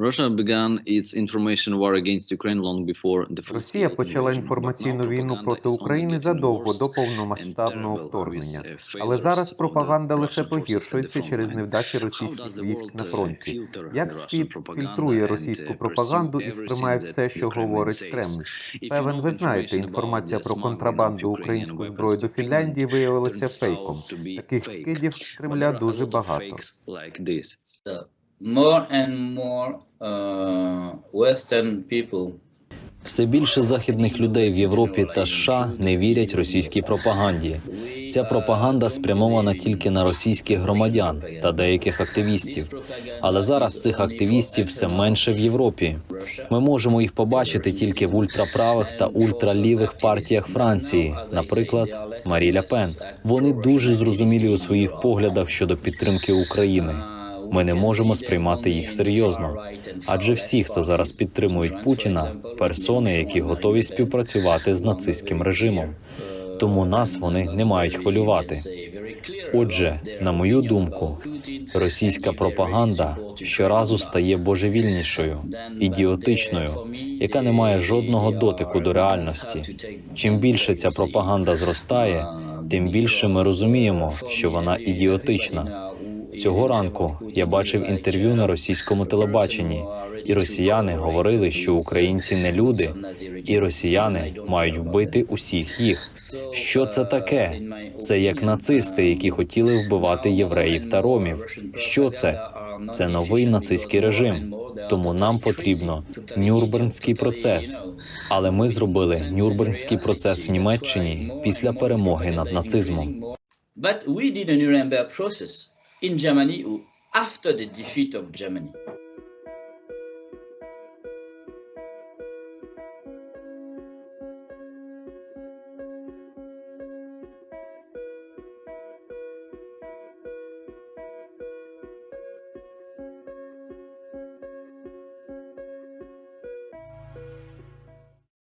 Russia began its information war against Ukraine long before the full Росія почала інформаційну війну проти України задовго до повномасштабного вторгнення. uh, Але зараз пропаганда лише погіршується the через невдачі російських військ на uh, фронті. Як світ фільтрує російську uh, пропаганду і сприймає все, що говорить? Кремль? Певен, ви знаєте, інформація the про контрабанду української зброї до Фінляндії виявилася фейком. Таких вкидів Кремля дуже багато. More and more uh, Western people Все більше західних людей в Європі та США не вірять російській пропаганді. Ця пропаганда спрямована тільки на російських громадян та деяких активістів. Але зараз цих активістів все менше в Європі. Ми можемо їх побачити тільки в ультраправих та ультралівих партіях Франції, наприклад, Марі Ля Пен. Вони дуже зрозумілі у своїх поглядах щодо підтримки України. Ми не можемо сприймати їх серйозно. Адже всі, хто зараз підтримують Путіна, персони, які готові співпрацювати з нацистським режимом. Тому нас вони не мають хвилювати. Отже, на мою думку, російська пропаганда щоразу стає божевільнішою, ідіотичною, яка не має жодного дотику до реальності. Чим більше ця пропаганда зростає, тим більше ми розуміємо, що вона ідіотична. Цього ранку я бачив інтерв'ю на російському телебаченні, і росіяни говорили, що українці не люди, і росіяни мають вбити усіх їх. Що це таке? Це як нацисти, які хотіли вбивати євреїв та ромів. Що це? Це новий нацистський режим. Тому нам потрібно Нюрнбернський процес. Але ми зробили Нюрнбернський процес в Німеччині після перемоги над нацизмом. But we did a Nuremberg process in Germany or after the defeat of Germany.